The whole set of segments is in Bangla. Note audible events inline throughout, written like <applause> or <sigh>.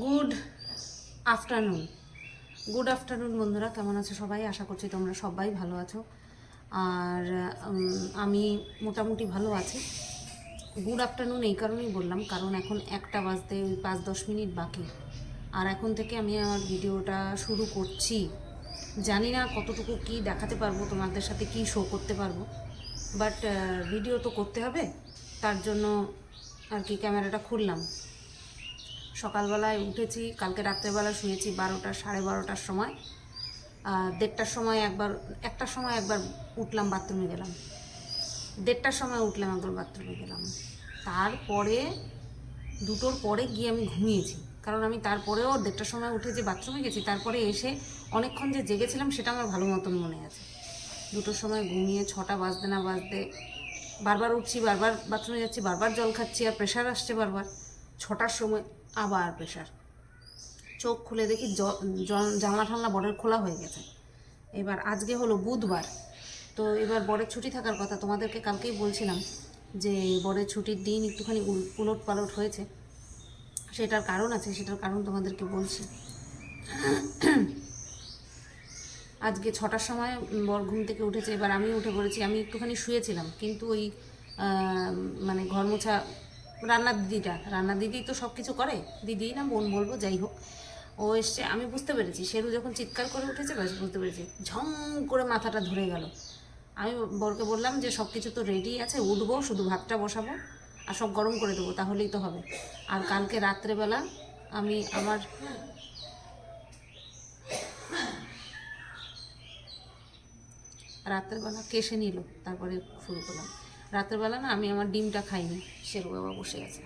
গুড আফটারনুন গুড আফটারনুন বন্ধুরা। কেমন আছো সবাই? আশা করছি তোমরা সবাই ভালো আছো। আর আমি মোটামুটি ভালো আছি। গুড আফটারনুন এই কারণেই বললাম, কারণ এখন একটা বাজতে ওই পাঁচ দশ মিনিট বাকি। আর এখন থেকে আমি আমার ভিডিওটা শুরু করছি। জানি না কতটুকু কি দেখাতে পারব, তোমাদের সাথে কি শো করতে পারব। বাট ভিডিও তো করতে হবে। তার জন্য আর কি ক্যামেরাটা খুললাম। সকালবেলায় উঠেছি, কালকে রাত্রেবেলা শুয়েছি বারোটা, সাড়ে বারোটার সময়। দেড়টার সময় একবার, একটার সময় একবার উঠলাম, বাথরুমে গেলাম। দেড়টার সময় উঠলাম, একবার বাথরুমে গেলাম। তারপরে, দুটোর পরে গিয়ে আমি ঘুমিয়েছি। কারণ আমি তারপরেও দেড়টার সময় উঠে যে বাথরুমে গেছি, তারপরে এসে অনেকক্ষণ যে জেগেছিলাম, সেটা আমার ভালো মতন মনে আছে। দুটোর সময় ঘুমিয়ে ছটা বাজতে না বাজতে, বারবার উঠছি, বারবার বাথরুমে যাচ্ছি, বারবার জল খাচ্ছি, আর প্রেশার আসছে বারবার। ছটার সময় আবার প্রেশার। চোখ খুলে দেখি জানলা ঠান্লা বরের খোলা হয়ে গেছে। এবার আজকে হলো বুধবার। তো এবার বরের ছুটি থাকার কথা তোমাদেরকে কালকেই বলছিলাম যে বরের ছুটির দিন একটুখানি উল- উলট পালট হয়েছে। সেটার কারণ আছে, সেটার কারণ তোমাদেরকে বলছি। আজকে ছটার সময় বর ঘুম থেকে উঠেছে, এবার আমি উঠে পড়েছি। আমি একটুখানি শুয়েছিলাম, কিন্তু ওই মানে ঘর মোছা রান্নার দিদিটা। রান্নার দিদি তো সব কিছু করে। দিদি না বোন বলব, যাই হোক। ও এসছে, আমি বুঝতে পেরেছি। শেরু যখন চিৎকার করে উঠেছে, ব্যাস বুঝতে পেরেছি। ঝং করে মাথাটা ধরে গেল। আমি বরকে বললাম যে সব কিছু তো রেডি আছে, উঠবো, শুধু ভাতটা বসাবো, আর সব গরম করে দেবো, তাহলেই তো হবে। আর কালকে রাত্রেবেলা আমি আবার রাত্রেবেলা কেসে নিল, তারপরে শুরু করলাম। রাত্রেবেলা না আমি আমার ডিমটা খাইনি শেরু বাবা বসে আছে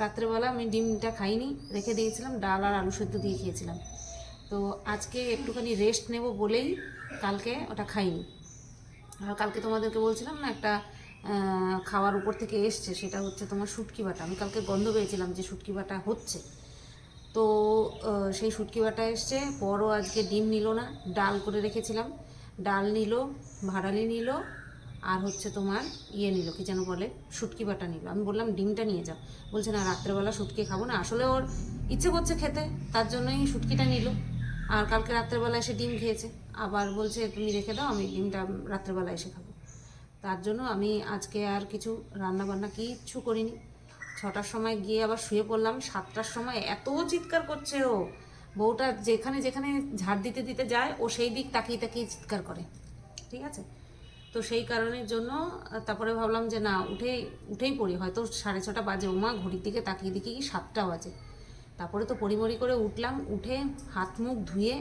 রাত্রেবেলা আমি ডিমটা খাইনি, রেখে দিয়েছিলাম, ডাল আর আলু সেদ্ধ দিয়ে খেয়েছিলাম। তো আজকে একটুখানি রেস্ট নেব বলেই কালকে ওটা খাইনি। আর কালকে তোমাদেরকে বলছিলাম না একটা খাওয়ার উপর থেকে এসছে, সেটা হচ্ছে তোমার শুটকি বাটা। আমি কালকে গন্ধ পেয়েছিলাম যে শুটকি বাটা হচ্ছে। তো সেই শুটকি বাটা এসছে বড়ও আজকে ডিম নিল না, ডাল করে রেখেছিলাম। ডাল নিল, ভাড়ালি নিল আর হচ্ছে তোমার ইয়ে নিল, কি যেন বলে, শুটকি বাটা নিল। আমি বললাম, ডিমটা নিয়ে যাও। বলছে, না, রাত্রেবেলা শুটকি খাব না। আসলে ওর ইচ্ছে করছে খেতে, তার জন্যই শুটকিটা নিল। আর কালকে রাত্রেবেলা এসে ডিম খেয়েছে। আবার বলছে, তুমি রেখে দাও, আমি ডিমটা রাত্রেবেলা এসে খাব। তার জন্য আমি আজকে আর কিছু রান্না বান্না কিচ্ছু করিনি। ছটার সময় গিয়ে আবার শুয়ে পড়লাম। সাতটার সময় এত চিৎকার করছে ও। বউটা যেখানে যেখানে ঝাড় দিতে দিতে যায়, ও সেই দিক তাকিয়ে তাকিয়ে চিৎকার করে। ঠিক আছে? তো সেই কারণের জন্য তারপরে ভাবলাম যে না উঠেই উঠেই পড়ি। হয়তো সাড়ে ছটা বাজে, ওমা, ঘড়ির দিকে তাকিয়ে দেখি কি সাতটা বাজে। তারপরে তো পরিমরি করে উঠলাম, উঠে হাত মুখ ধুয়ে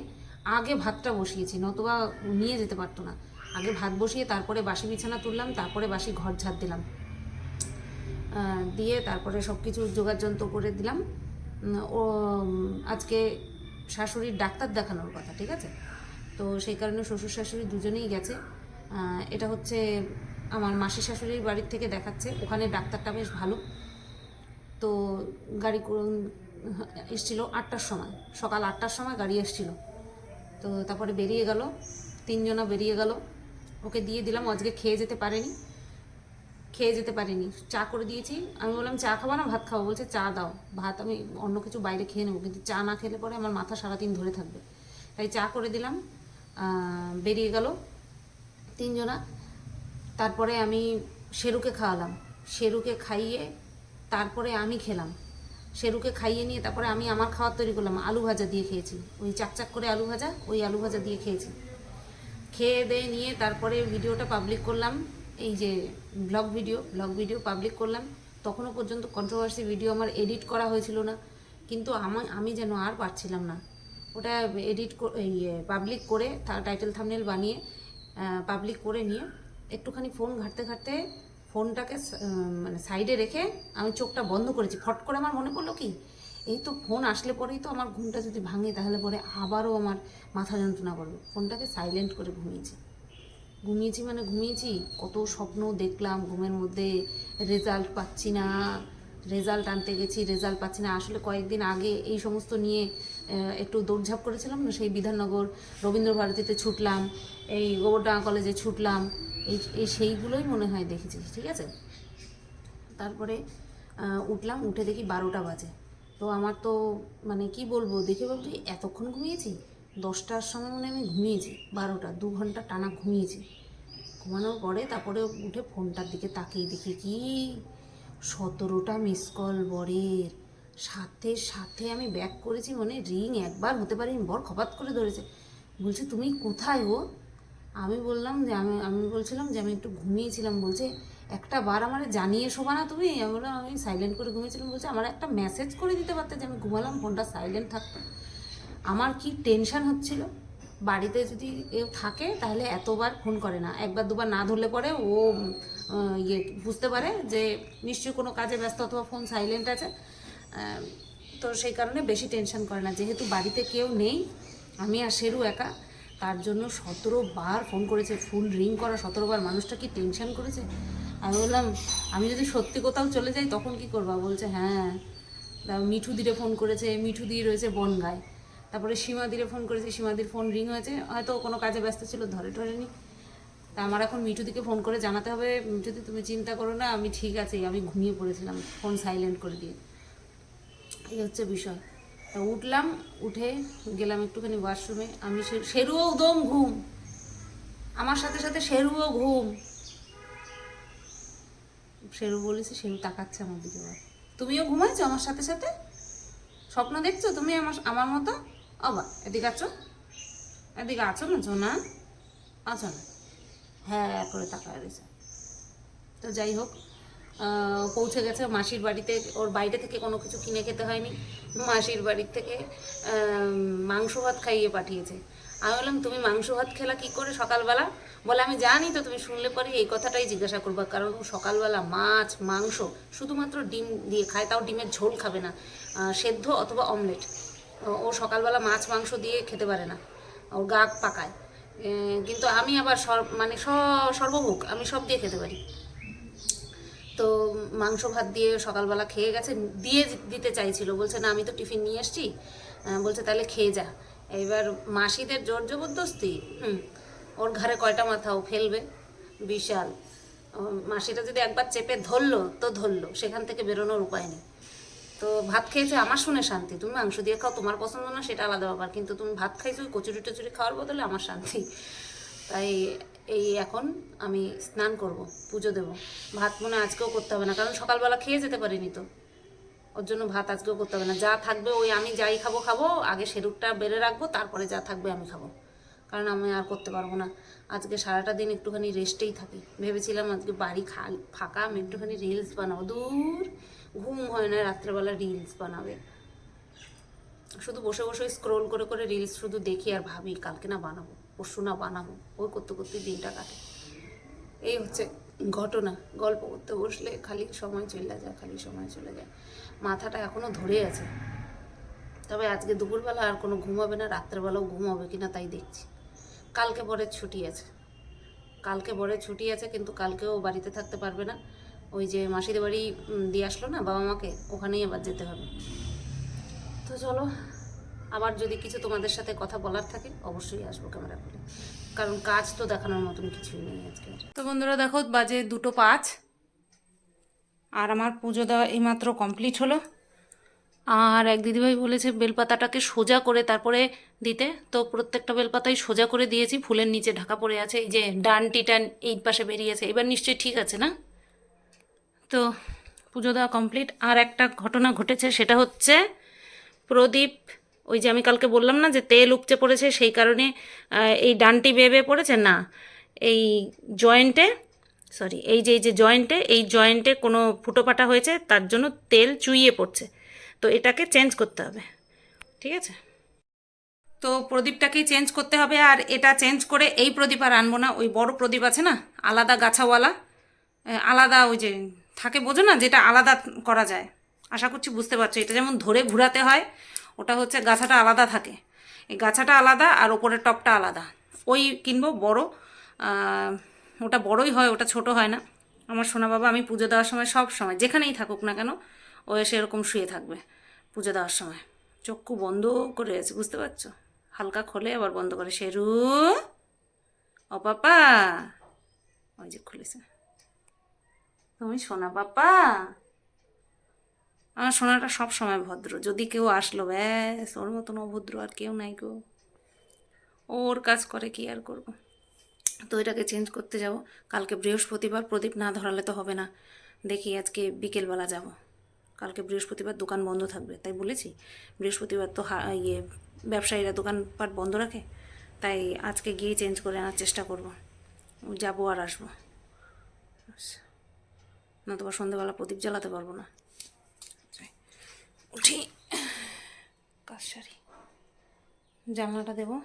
আগে ভাতটা বসিয়েছি, নতুবা নিয়ে যেতে পারতো না। আগে ভাত বসিয়ে তারপরে বাসি বিছানা তুললাম, তারপরে বাসি ঘর ঝাড় দিলাম। দিয়ে তারপরে সব কিছু যোগাযন্ত্র করে দিলাম। ও আজকে শাশুড়ির ডাক্তার দেখানোর কথা, ঠিক আছে? তো সেই কারণে শ্বশুর শাশুড়ি দুজনেই গেছে। এটা হচ্ছে আমার মাসি শাশুড়ির বাড়ির থেকে দেখাচ্ছে। ওখানে ডাক্তারটা বেশ ভালো। তো গাড়ি এসছিল আটটার সময়, সকাল আটটার সময় গাড়ি এসছিল। তো তারপরে বেরিয়ে গেল, তিনজনা বেরিয়ে গেল। ওকে দিয়ে দিলাম আজকে খেয়ে যেতে পারেনি। খেয়ে যেতে পারিনি। চা করে দিয়েছি। আমি বললাম, চা খাব না, ভাত খাব? বলছে, চা দাও, ভাত আমি অন্য কিছু বাইরে খেয়ে নেব। কিন্তু চা না খেলে পরে আমার মাথা সারাদিন ধরে থাকবে। তাই চা করে দিলাম বেরিয়ে গেল। তিনজনা। তারপরে আমি শেরুকে খাওয়ালাম। শেরুকে খাইয়ে তারপরে আমি খেলাম। শেরুকে খাইয়ে নিয়ে তারপরে আমি আমার খাবার তৈরি করলাম। আলু ভাজা দিয়ে খেয়েছি। ওই চাকচাক করে আলু ভাজা, ওই আলু ভাজা দিয়ে খেয়েছি। খেয়ে দিয়ে নিয়ে তারপরে ভিডিওটা পাবলিক করলাম। এই যে blog video blog video public করলাম। তখনও পর্যন্ত কন্ট্রোভার্সি ভিডিও আমার এডিট করা হয়েছিল না। কিন্তু আমি আমি যেন আর পারছিলাম না। ওটা এডিট এই পাবলিক করে টাইটেল থামনেল বানিয়ে পাবলিক করে নিয়ে একটুখানি ফোন ঘাঁটতে ঘাঁটতে ফোনটাকে মানে সাইডে রেখে আমি চোখটা বন্ধ করেছি। ফট করে আমার মনে পড়ল কি, এই তো ফোন আসলে পরেই তো আমার ঘুমটা যদি ভাঙে তাহলে পরে আবারও আমার মাথা যন্ত্রণা করবে। ফোনটাকে সাইলেন্ট করে ঘুমিয়েছি। ঘুমিয়েছি মানে ঘুমিয়েছি, কত স্বপ্ন দেখলাম, ঘুমের মধ্যে রেজাল্ট পাচ্ছি না। রেজাল্ট আনতে গেছি, রেজাল্ট পাচ্ছি না। আসলে কয়েকদিন আগে এই সমস্ত নিয়ে একটু দৌড়ঝাঁপ করেছিলাম না সেই বিধাননগর রবীন্দ্র ভারতীতে ছুটলাম, এই গোবরডাঙ্গা কলেজে ছুটলাম, এই এই সেইগুলোই মনে হয় দেখেছি, ঠিক আছে? তারপরে উঠলাম, উঠে দেখি বারোটা বাজে। তো আমার তো মানে কি বলব, দেখে বলছি এতক্ষণ ঘুমিয়েছি? দশটার সময় মানে আমি ঘুমিয়েছি, বারোটা, দু ঘণ্টা টানা ঘুমিয়েছি। ঘুমানোর পরে তারপরে উঠে ফোনটার দিকে তাকিয়ে দেখি কি সতেরোটা মিস কল বরের। সাথে সাথে আমি ব্যাক করেছি মানে রিং একবার, হতে পারিনি বর খপাত করে ধরেছে। বলছে, তুমি কোথায় গো? আমি বললাম যে, আমি আমি বলছিলাম যে, আমি একটু ঘুমিয়েছিলাম। বলছে, একটা বার আমার জানিয়ে শোবা না তুমি? আমি বললাম, আমি সাইলেন্ট করে ঘুমিয়েছিলাম। বলছে, আমার একটা মেসেজ করে দিতে পারতে যে, আমি ঘুমালাম, ফোনটা সাইলেন্ট থাকতো আমার কি টেনশন হচ্ছিল? বাড়িতে যদি কেউ থাকে, তাহলে এতবার ফোন করে না। একবার, দুবার না ধরলে পরে ও ইয়ে বুঝতে পারে যে নিশ্চয়ই কোনো কাজে ব্যস্ত অথবা ফোন সাইলেন্ট আছে। তো সেই কারণে বেশি টেনশন করে না। যেহেতু বাড়িতে কেউ নেই, আমি আর শেরু একা, তার জন্য সতেরো বার ফোন করেছে ফুল রিং করা, সতেরো বার। মানুষটা কি টেনশন করেছে? আমি বললাম, আমি যদি সত্যি কোথাও চলে যাই, তখন কি করবা? বলছে হ্যাঁ। মিঠু দিরে ফোন করেছে, মিঠু দি রয়েছে বনগায়। তারপরে সীমা দিরে ফোন করেছে সীমাদির ফোন রিং হয়েছে। হয়তো কোনো কাজে ব্যস্ত ছিল, ধরে টরেনি তা আমার এখন মিঠুদিকে ফোন করে জানাতে হবে, মিঠুদি তুমি চিন্তা করো না, আমি ঠিক আছি, আমি ঘুমিয়ে পড়েছিলাম ফোন সাইলেন্ট করে দিয়ে। এই হচ্ছে বিষয়। তা উঠলাম, উঠে গেলাম একটুখানি ওয়াশরুমে আমি সে- শেরুও উদম ঘুম। আমার সাথে সাথে শেরুও ঘুম। শেরু বলেছে শেরু তাকাচ্ছে আমার দিকে আবার। তুমিও ঘুমাইছো আমার সাথে সাথে? স্বপ্ন দেখছ তুমি আমার আমার মতো? অবা এদিকে আছো? এদিকে আছো না না আছো না? হ্যাঁ করে তাকায় রয়েছে। তো যাই হোক পৌঁছে গেছে। মাসির বাড়িতে, ওর বাইরে থেকে কোনো কিছু কিনে খেতে হয়নি। মাসির বাড়ির থেকে মাংস ভাত খাইয়ে পাঠিয়েছে। আমি বললাম, তুমি মাংস ভাত খেলা কি করে সকালবেলা? বলে, আমি জানি তো, তুমি শুনলে পরে এই কথাটাই জিজ্ঞাসা করবা। কারণ সকালবেলা মাছ, মাংস, শুধুমাত্র ডিম দিয়ে খায়, তাও ডিমের ঝোল খাবে না। সেদ্ধ অথবা অমলেট। ও- সকালবেলা মাছ, মাংস দিয়ে খেতে পারে না। ওর গা পাকায়। কিন্তু আমি আবার মানে স- সর্বভোগ আমি সব দিয়ে খেতে পারি। তো মাংস ভাত দিয়ে সকালবেলা খেয়ে গেছে, দিয়ে দিতে চাইছিল, বলছে, না, আমি তো টিফিন নিয়ে এসছি। বলছে, তাহলে খেয়ে যা। এবার মাসিদের জোর জবরদস্তি, হুম, ওর ঘরে কয়টা মাথা, ও ফেলবে? বিশাল। মাসিটা যদি একবার চেপে ধরলো, তো ধরলো, সেখান থেকে বেরোনোর উপায় নেই। তো ভাত খেয়েছে, আমার শুনে শান্তি। তুমি মাংস দিয়ে খাও, তোমার পছন্দ না, সেটা আলাদা ব্যাপার। কিন্তু তুমি ভাত খাইছো, কচুরি টচুরি খাওয়ার বদলে আমার শান্তি। তাই এই এখন আমি স্নান করব, পুজো দেব। ভাত মনে আজকেও করতে হবে না, কারণ সকালবেলা খেয়ে যেতে পারিনি তো। ওর জন্য ভাত আজকেও করতে হবে না। যা থাকবে ওই আমি যাই খাব খাব, আগে সেরুকটা বেড়ে রাখব, তারপরে যা থাকবে আমি খাব। কারণ আমি আর করতে পারব না। আজকে সারাটা দিন একটুখানি রেস্টেই থাকি। ভেবেছিলাম আজকে বাড়ি খাল ফাঁকা, আমি একটুখানি রিলস বানাবো। দূর ঘুম হয় না, রাত্রেবেলা রিলস বানাবে। শুধু বসে বসে স্ক্রোল করে করে রিলস শুধু দেখি আর ভাবি, কালকে না বানাবো, পরশু না বানাবো। ওই করতে করতে দিনটা কাটে। এই হচ্ছে ঘটনা। গল্প করতে বসলে খালি সময় চলে যায়, খালি সময় চলে যায়। মাথাটা এখনও ধরে আছে। তবে আজকে দুপুরবেলা আর কোনো ঘুম হবে না, রাত্রেবেলাও ঘুম হবে কিনা তাই দেখছি। কালকে বরের ছুটি আছে। কালকে বরের ছুটি আছে, কিন্তু কালকেও বাড়িতে থাকতে পারবে না। ওই যে মাসিদের বাড়ি দিয়ে আসলো না বাবা মাকে? ওখানেই আবার যেতে হবে। তো চলো, আবার যদি কিছু তোমাদের সাথে কথা বলার থাকে, অবশ্যই আসব ক্যামেরা করে। কারণ কাজ তো দেখানোর মতন কিছুই নেই আজকে। তো বন্ধুরা, দেখো বাজে দুটো পাঁচ। আর আমার পুজো দেওয়া এইমাত্র কমপ্লিট হলো। আর এক দিদিভাই বলেছে বেলপাতাটাকে সোজা করে তারপরে দিতে। তো প্রত্যেকটা বেলপাতাই সোজা করে দিয়েছি, ফুলের নিচে ঢাকা পড়ে আছে। এই যে ডানটিটা এই পাশে বেরিয়েছে। এবার নিশ্চয়ই ঠিক আছে না? তো পুজো দেওয়া কমপ্লিট আর একটা ঘটনা ঘটেছে, সেটা হচ্ছে প্রদীপ, ওই যে আমি কালকে বললাম না যে তেল উপচে পড়েছে, সেই কারণে এই ডানটি বেয়ে পড়েছে? না, এই জয়েন্টে সরি এই যে এই যে জয়েন্টে এই জয়েন্টে কোনো ফুটোপাটা হয়েছে, তার জন্য তেল চুইয়ে পড়ছে। তো এটাকে চেঞ্জ করতে হবে, ঠিক আছে? তো প্রদীপটাকেই চেঞ্জ করতে হবে, আর এটা চেঞ্জ করে এই প্রদীপ আর আনব না। ওই বড় প্রদীপ আছে না, আলাদা গাছাওয়ালা আলাদা ওই যে থাকে বোঝো না যেটা আলাদা করা যায়। আশা করছি বুঝতে পারছ। এটা যেমন ধরে ঘুরাতে হয়, ওটা হচ্ছে গাছাটা আলাদা থাকে। এই গাছাটা আলাদা আর ওপরের টপটা আলাদা। ওই কিনবো, বড়। ওটা বড়ই হয়, ওটা ছোট হয় না। আমার সোনা বাবা, আমি পুজো দেওয়ার সময় সব সময়, যেখানেই থাকুক না কেন, ও এসে এরকম শুয়ে থাকবে পুজো দেওয়ার সময়। চক্ষু বন্ধ করে আছে, বুঝতে পারছ? হালকা খোলে, আবার বন্ধ করে। শেরু, ও ওই যে খুলেছে। তুমি সোনা পাপা। আমার সোনাটা সব সময় ভদ্র। যদি কেউ আসলো, ব্যাস, ওর মতন অভদ্র আর কেউ নাই গো। ওর কাজ করে কি আর করব? তো এটাকে চেঞ্জ করতে যাব। কালকে বৃহস্পতিবার প্রদীপ না ধরালে তো হবে না। দেখি আজকে বিকেলবেলা যাব। কালকে বৃহস্পতিবার দোকান বন্ধ থাকবে, তাই বলেছি। বৃহস্পতিবার তো ইয়ে ব্যবসায়ীরা দোকানপাট বন্ধ রাখে, তাই আজকে গিয়ে চেঞ্জ করে আনার চেষ্টা করব। যাব আর আসব। নতুবা সন্ধ্যেবেলা প্রদীপ জ্বালাতে পারব না। উঠি। কাজ সারি। জানলাটা দেবো।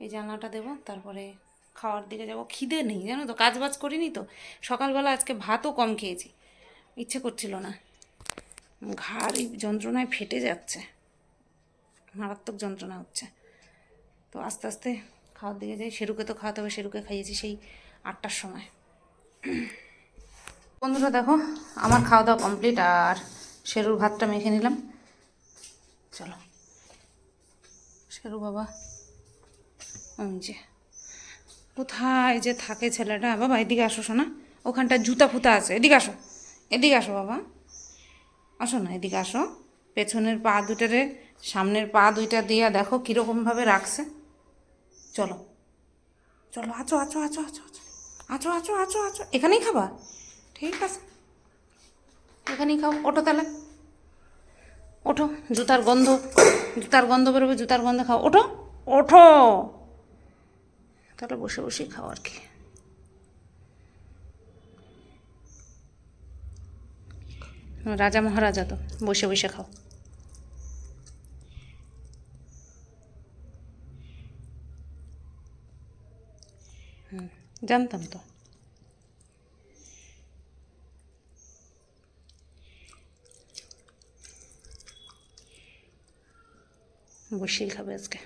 এই জানলাটা দেবো, তারপরে খাওয়ার দিকে যাব। খিদে নেই, জানো তো কাজ বাজ করিনি তো। সকালবেলা আজকে ভাতও কম খেয়েছি। ইচ্ছে করছিল না। ঘাড় যন্ত্রণায় ফেটে যাচ্ছে। মারাত্মক যন্ত্রণা হচ্ছে। তো আস্তে আস্তে খাওয়ার দিকে যাই। শেরুকে তো খাওয়াতে হবে শেরুকে খাইয়েছি সেই আটটার সময়। বন্ধুরা, দেখো, আমার খাওয়া দাওয়া কমপ্লিট আর শেরুর ভাতটা মেখে নিলাম। চলো। শেরু বাবা যে, কোথায় যে থাকে ছেলেটা? বাবা, এদিকে আসো শোনা ওখানটা জুতা ফুতা আছে। এদিকে আসো। এদিকে আসো বাবা। আসো না, এদিকে আসো। পেছনের পা দুটারে সামনের পা দুইটা দিয়া দেখো কীরকমভাবে রাখছে। চলো। চলো আচো আচো আচো আচো আচো আচো আচো আচো আচো এখানেই খাবা? ঠিক আছে। এখানেই খাও, ওঠো তাহলে। ওঠো, জুতার গন্ধ জুতার গন্ধ বেরোবে, জুতার গন্ধ খাও। ওঠো ওঠো। তাহলে বসে বসেই খাও আর কি। রাজা মহারাজা তো, বসে বসে খাও। হুম, জানতাম তো। বসেই খাবে আজকে।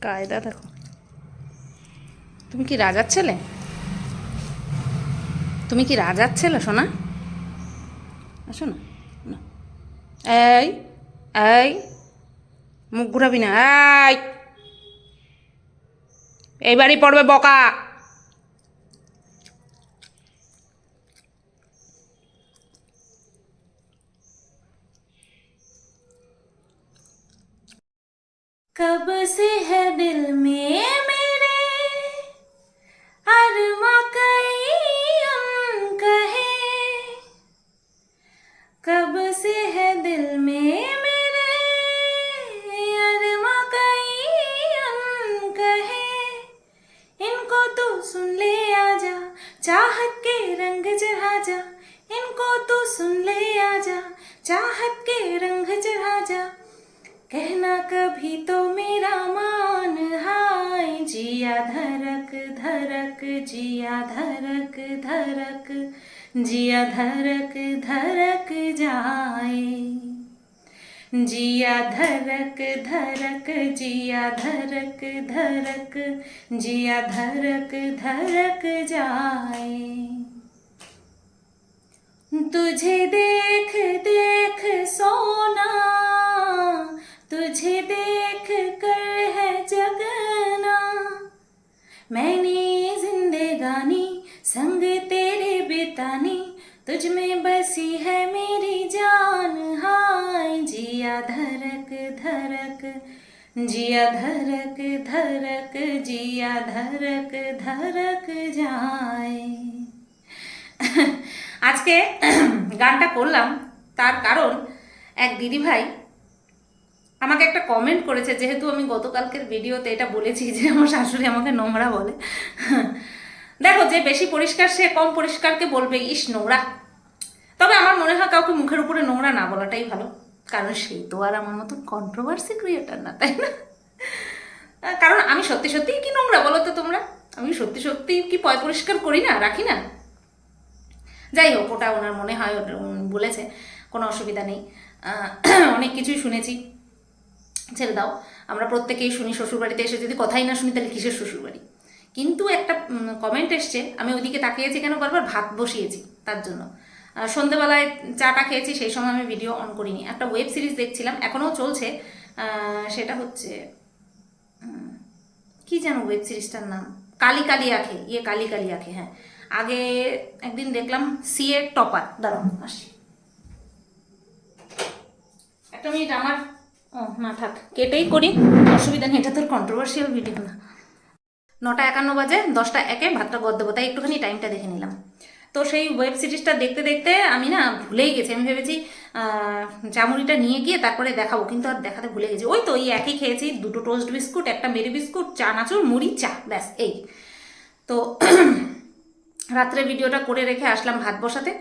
কায়দা, দেখো। তুমি কি রাজার ছেলে? তুমি কি রাজার ছেলে শোনা আসো না। এই এই, মুখ ঘুরাবি না, এই। এইবারই পড়বে বকা। कब से है दिल में मेरे? अरमा कई हम कहे। कब से है दिल में मेरे? अरमा कई हम कहे। इनको तू सुन ले आजा, चाहत के रंग चढ़ा जा इनको तू सुन ले आजा, चाहत के रंग चढ़ा जा कहना कभी तो मेरा मान हाय, जिया धरक धरक, जिया धरक धरक, जिया धरक धरक जाए। जिया धरक धरक, जिया धरक धरक, जिया धरक धरक जाए। तुझे देख देख सोना तुझे देख कर है जगना मैंने जिंदगानी संग तेरे बितानी तुझ में बसी है मेरी जान हाय जिया धरक धरक जिया धरक धरक जिया धरक धरक जाए <laughs> আজকে <clears throat> গানটা করলাম তার কারণ এক দিদিভাই আমাকে একটা কমেন্ট করেছে, যেহেতু আমি গতকালকের ভিডিওতে এটা বলেছি যে আমার শাশুড়ি আমাকে নোংরা বলে। দেখো, যে বেশি পরিষ্কার সে কম পরিষ্কারকে বলবে, ইস, নোংরা। তবে আমার মনে হয় কাউকে মুখের উপরে নোংরা না বলাটাই ভালো, কারণ সেই তো আর আমার মতন কন্ট্রোভার্সি ক্রিয়েটার না, তাই না? কারণ আমি সত্যি সত্যিই কি নোংরা বলো তো তোমরা? আমি সত্যি সত্যি কি পয় পরিষ্কার করি না, রাখি না? যাই হোক, ওটা ওনার মনে হয় বলেছে, কোনো অসুবিধা নেই। অনেক কিছুই শুনেছি। ছেড়ে দাও। আমরা প্রত্যেকেই শুনি শ্বশুরবাড়িতে এসে যদি কথাই না শুনি, তাহলে কিসের শ্বশুরবাড়ি? কিন্তু একটা কমেন্ট এসছে, আমি ওইদিকে তাকিয়েছি কেন বারবার? ভাত বসিয়েছি তার জন্য। সন্ধেবেলায় চাটা খেয়েছি, সেই সময় আমি ভিডিও অন করিনি। একটা ওয়েব সিরিজ দেখছিলাম, এখনও চলছে। সেটা হচ্ছে কি যেন ওয়েব সিরিজটার নাম? কালি কালি আখে ইয়ে কালি কালি আখে হ্যাঁ। আগে একদিন দেখলাম, সিএ টপার দাঁড়ান আসি। একটা মিনিট আমার ও না থাক। কেটেই করি। অসুবিধা নেই, এটা তোর কন্ট্রোভার্সিয়াল ভিডিও না। নটা একান্ন বাজে, দশটা একে ভাতটা গদ দেবো তাই একটুখানি টাইমটা দেখে নিলাম। তো সেই ওয়েব সিরিজটা দেখতে দেখতে আমি না ভুলেই গেছি। আমি ভেবেছি জামুরিটা নিয়ে গিয়ে তারপরে দেখাবো, কিন্তু আর দেখাতে ভুলে গেছি। ওই তো, ওই একই খেয়েছি, দুটো টোস্ট বিস্কুট একটা মেরি বিস্কুট চা, নাচুর, মুড়ি, চা, ব্যাস, এই। তো <clears throat> রাত্রে ভিডিওটা করে রেখে আসলাম ভাত বসাতে।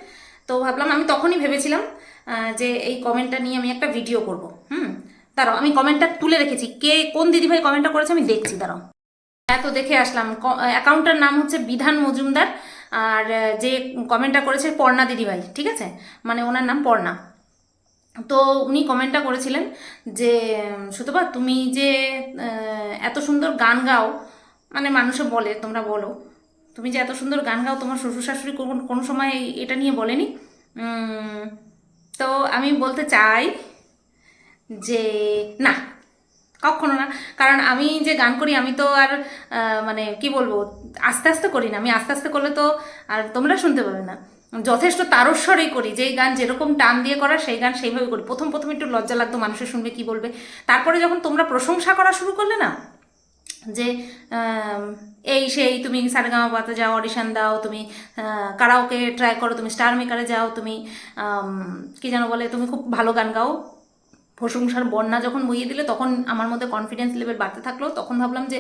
তো ভাবলাম, আমি তখনই ভেবেছিলাম যে এই কমেন্টটা নিয়ে আমি একটা ভিডিও করব, হুম? দাঁড়াও, আমি কমেন্টটা তুলে রেখেছি। কে, কোন দিদিভাই কমেন্টটা করেছে আমি দেখছি, দাঁড়াও। হ্যাঁ তো দেখে আসলাম। অ্যাকাউন্টের নাম হচ্ছে বিধান মজুমদার, আর যে কমেন্টটা করেছে পর্ণা দিদিভাই, ঠিক আছে? মানে ওনার নাম পর্ণা। তো উনি কমেন্টটা করেছিলেন যে, সুতপা, তুমি যে এত সুন্দর গান গাও মানে মানুষে বলে, তোমরা বলো, তুমি যে এত সুন্দর গান গাও, তোমার শ্বশুর শাশুড়ি কোনো সময় এটা নিয়ে বলেনি? তো আমি বলতে চাই যে না, কখনো না। কারণ আমি যে গান করি, আমি তো আর মানে কি বলব, আস্তে আস্তে করি না। আমি আস্তে আস্তে করলে তো আর তোমরা শুনতে পাবে না। যথেষ্ট তারস্বরেই করি। যেই গান যেরকম টান দিয়ে করা সেই গান সেইভাবে করি। প্রথম প্রথম একটু লজ্জা লাগতো মানুষের শুনবে কি বলবে। তারপরে যখন তোমরা প্রশংসা করা শুরু করলে না, যে এই সেই তুমি সারেগামা পাতে যাও, অডিশন দাও, তুমি কারাওকে ট্রাই করো, তুমি স্টার মেকারে যাও, তুমি কি যেন বলে, তুমি খুব ভালো গান গাও। প্রশংসার বন্যা যখন বইয়ে দিলে তখন আমার মধ্যে কনফিডেন্স লেভেল বাড়তে থাকল। তখন ভাবলাম যে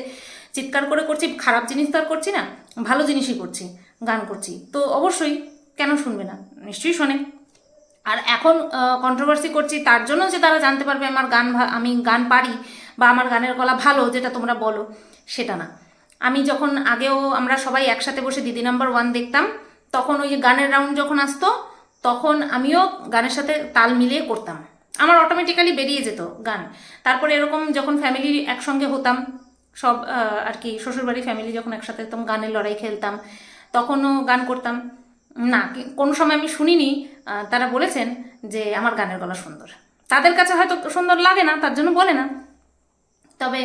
চিৎকার করে করছি, খারাপ জিনিস তো আর করছি না, ভালো জিনিসই করছি, গান করছি। তো অবশ্যই কেন শুনবে না? নিশ্চয়ই শোনে। আর এখন কন্ট্রোভার্সি করছি, তার জন্য যে তারা জানতে পারবে আমার গান আমি গান পারি বা আমার গানের গলা ভালো যেটা তোমরা বলো, সেটা না। আমি যখন আগেও আমরা সবাই একসাথে বসে দিদি নাম্বার ওয়ান দেখতাম, তখন ওই গানের রাউন্ড যখন আসতো, তখন আমিও গানের সাথে তাল মিলিয়ে করতাম। আমার অটোমেটিক্যালি বেরিয়ে যেত গান। তারপরে এরকম যখন ফ্যামিলি একসঙ্গে হতাম, সব আর কি, শ্বশুরবাড়ি ফ্যামিলি যখন একসাথে হতাম গানের লড়াই খেলতাম, তখনও গান করতাম। না কোনো সময় আমি শুনিনি তারা বলেছেন যে আমার গানের গলা সুন্দর। তাদের কাছে হয়তো সুন্দর লাগে না, তার জন্য বলে না। তবে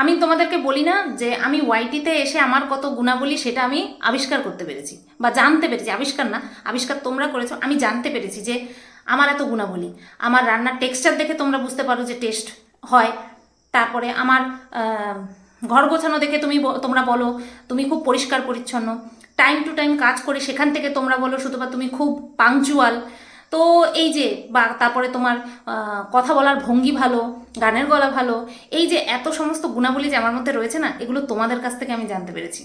আমি তোমাদেরকে বলি না যে আমি ওয়াইটিতে এসে আমার কত গুণাবলী সেটা আমি আবিষ্কার করতে পেরেছি, বা জানতে পেরেছি। আবিষ্কার না, আবিষ্কার তোমরা করেছ, আমি জানতে পেরেছি যে আমার এত গুণাবলী। আমার রান্নার টেক্সচার দেখে তোমরা বুঝতে পারো যে টেস্ট হয়। তারপরে আমার ঘর গোছানো দেখে তুমি তোমরা বলো, তুমি খুব পরিষ্কার পরিচ্ছন্ন। টাইম টু টাইম কাজ করে সেখান থেকে তোমরা বলো শুধুবা তুমি খুব পাংচুয়াল তো এই যে, বা তারপরে তোমার কথা বলার ভঙ্গি ভালো, গানের গলা ভালো, এই যে এত সমস্ত গুণাবলী যে আমার মধ্যে রয়েছে না, এগুলো তোমাদের কাছ থেকে আমি জানতে পেরেছি।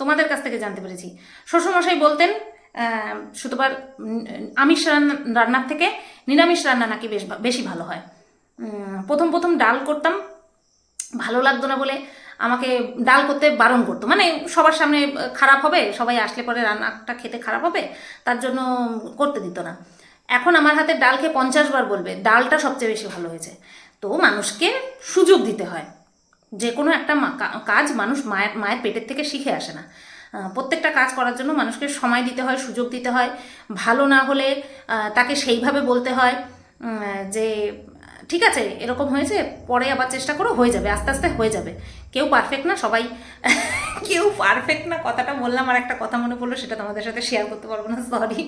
তোমাদের কাছ থেকে জানতে পেরেছি। শ্বশুরমশাই বলতেন উম, আমিষ রান্না রান্নার থেকে নিরামিষ রান্না নাকি বেশ বেশি ভালো হয়। প্রথম প্রথম ডাল করতাম ভালো লাগতো না বলে আমাকে ডাল করতে বারণ করতো। মানে সবার সামনে খারাপ হবে সবাই আসলে পরে রান্নাটা খেতে খারাপ হবে তার জন্য করতে দিত না। এখন আমার হাতে ডাল খেয়ে পঞ্চাশ বার বলবে ডালটা সবচেয়ে বেশি ভালো হয়েছে। তো মানুষকে সুযোগ দিতে হয়। যে কোনো একটা কাজ মানুষ মায়ের মায়ের পেটের থেকে শিখে আসে না। প্রত্যেকটা কাজ করার জন্য মানুষকে সময় দিতে হয়, সুযোগ দিতে হয়। ভালো না হলে তাকে সেইভাবে বলতে হয় যে, ঠিক আছে, এরকম হয়েছে, পরে আবার চেষ্টা করো, হয়ে যাবে, আস্তে আস্তে হয়ে যাবে। কেউ পারফেক্ট না, সবাই <laughs> কেউ পারফেক্ট না, কথাটা বললাম আর একটা কথা মনে পড়ল, সেটা তোমাদের সাথে শেয়ার করতে পারব না সরি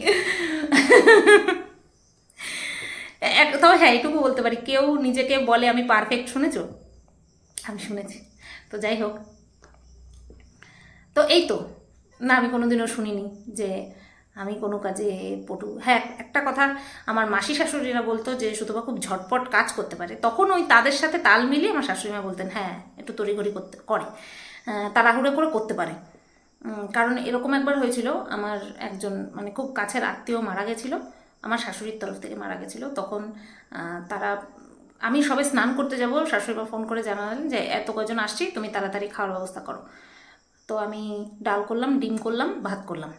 এক, তবে হ্যাঁ এইটুকু বলতে পারি, কেউ নিজেকে বলে, আমি পারফেক্ট শুনেছ? আমি শুনেছি। তো যাই হোক তো এই তো না, আমি কোনো কোনোদিনও শুনিনি যে আমি কোনো কাজে পটু। হ্যাঁ একটা কথা, আমার মাসি শাশুড়িরা বলতো যে সুতবা খুব ঝটপট কাজ করতে পারে। তখন ওই তাদের সাথে তাল মিলিয়ে আমার শাশুড়িমা বলতেন হ্যাঁ একটু তড়িঘড়ি করতে, করে। তাড়াহুড়ো করে করতে পারে। কারণ এরকম একবার হয়েছিল, আমার একজন মানে খুব কাছের আত্মীয় মারা গেছিল, আমার শাশুড়ির তরফ থেকে মারা গেছিল। তখন তারা, আমি সবে স্নান করতে যাব, শাশুড়িমা ফোন করে জানালেন যে, এত কজন আসছি, তুমি তাড়াতাড়ি খাওয়ার ব্যবস্থা করো। তো আমি ডাল করলাম, ডিম করলাম, ভাত করলাম।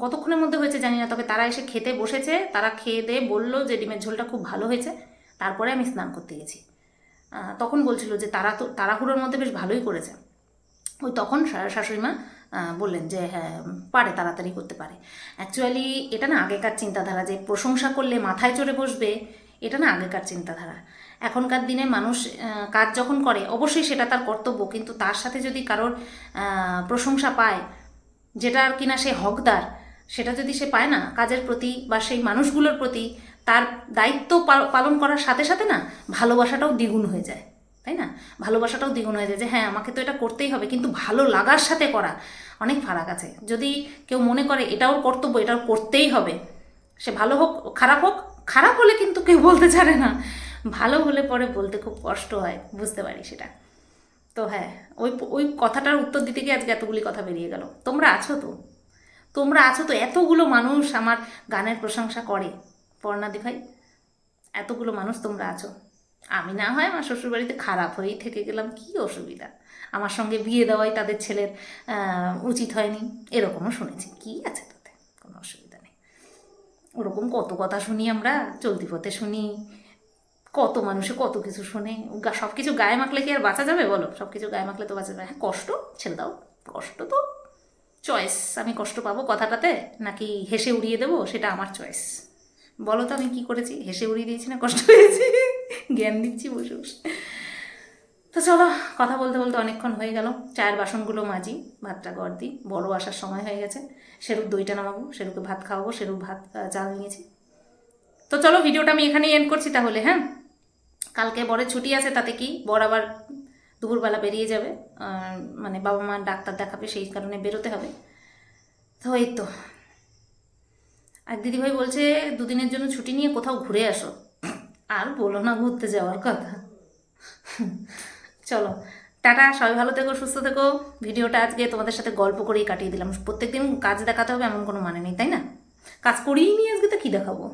কতক্ষণের মধ্যে হয়েছে জানি না, তবে তারা এসে খেতে বসেছে, তারা খেয়ে দিয়ে বলল যে ডিমের ঝোলটা খুব ভালো হয়েছে, তারপরে আমি স্নান করতে গেছি। তখন বলছিল যে তারা তো, তাড়াহুড়োর মধ্যে বেশ ভালোই করেছে। ওই তখন শা- শাশুড়িমা বললেন যে হ্যাঁ পারে, তাড়াতাড়ি করতে পারে। অ্যাকচুয়ালি এটা না আগেকার চিন্তাধারা যে প্রশংসা করলে মাথায় চড়ে বসবে এটা না আগেকার চিন্তাধারা। এখনকার দিনে মানুষ কাজ যখন করে, অবশ্যই সেটা তার কর্তব্য, কিন্তু তার সাথে যদি কারোর প্রশংসা পায় যেটার কিনা সে হকদার, সেটা যদি সে পায় না, কাজের প্রতি বা সেই মানুষগুলোর প্রতি তার দায়িত্ব পালন করার সাথে সাথে না, ভালোবাসাটাও দ্বিগুণ হয়ে যায়, তাই না? ভালোবাসাটাও দ্বিগুণ হয়ে যায় যে হ্যাঁ আমাকে তো এটা করতেই হবে, কিন্তু ভালো লাগার সাথে করা অনেক ফারাক আছে। যদি কেউ মনে করে এটাও কর্তব্য, এটাও করতেই হবে, সে ভালো হোক, খারাপ হোক খারাপ হলে কিন্তু কেউ বলতে জানে না। ভালো হলে পরে বলতে খুব কষ্ট হয়, বুঝতে পারি সেটা। তো হ্যাঁ ওই ওই কথাটার উত্তর দিতে গিয়ে আজকে এতগুলি কথা বেরিয়ে গেল। তোমরা আছো তো? তোমরা আছো তো? এতগুলো মানুষ আমার গানের প্রশংসা করে। পর্ণাদি ভাই, এতগুলো মানুষ তোমরা আছো। আমি না হয় আমার শ্বশুরবাড়িতে খারাপ হয়েই থেকে গেলাম, কি অসুবিধা? আমার সঙ্গে বিয়ে দেওয়াই তাদের ছেলের উচিত হয়নি, এরকমও শুনেছি। কি আছে তাতে কোনো অসুবিধা নেই ওরকম কত কথা শুনি আমরা, চলতি পথে শুনি। কত মানুষে কত কিছু শোনে। সব কিছু গায়ে মাখলে কি আর বাঁচা যাবে বলো? সব কিছু গায়ে মাখলে তো বাঁচা যাবে। হ্যাঁ কষ্ট, ছেড়ে দাও। কষ্ট তো। চয়েস, আমি কষ্ট পাবো কথাটাতে? নাকি হেসে উড়িয়ে দেবো? সেটা আমার চয়েস। বলো তো আমি কি করেছি? হেসে উড়িয়ে দিয়েছি না কষ্ট হয়েছি জ্ঞান দিচ্ছি বসে বসে। তো চলো, কথা বলতে বলতে অনেকক্ষণ হয়ে গেল। চায়ের বাসনগুলো মাজি, ভাতটা গড় দিই। বড় আসার সময় হয়ে গেছে। সেরুর দইটা নামাবো সেরুকে ভাত খাওয়াবো সেরু ভাত চাল নিয়েছি। তো চলো, ভিডিওটা আমি এখানেই এন্ড করছি তাহলে হ্যাঁ? কালকে বরের ছুটি আছে, তাতে কি? বর আবার দুপুরবেলা বেরিয়ে যাবে। মানে বাবা মা ডাক্তার দেখাবে, সেই কারণে বেরোতে হবে। তো এই তো। আর দিদিভাই বলছে, দুদিনের জন্য ছুটি নিয়ে কোথাও ঘুরে আসো। আর বলো না, ঘুরতে যাওয়ার কথা। চলো। টাটা, সবাই ভালো থেকো, সুস্থ থেকো। ভিডিওটা আজকে তোমাদের সাথে গল্প করেই কাটিয়ে দিলাম। প্রত্যেকদিন কাজ দেখাতে হবে এমন কোনো মানে নেই, তাই না? কাজ করেই নিয়ে আজকে তো কী দেখাবো?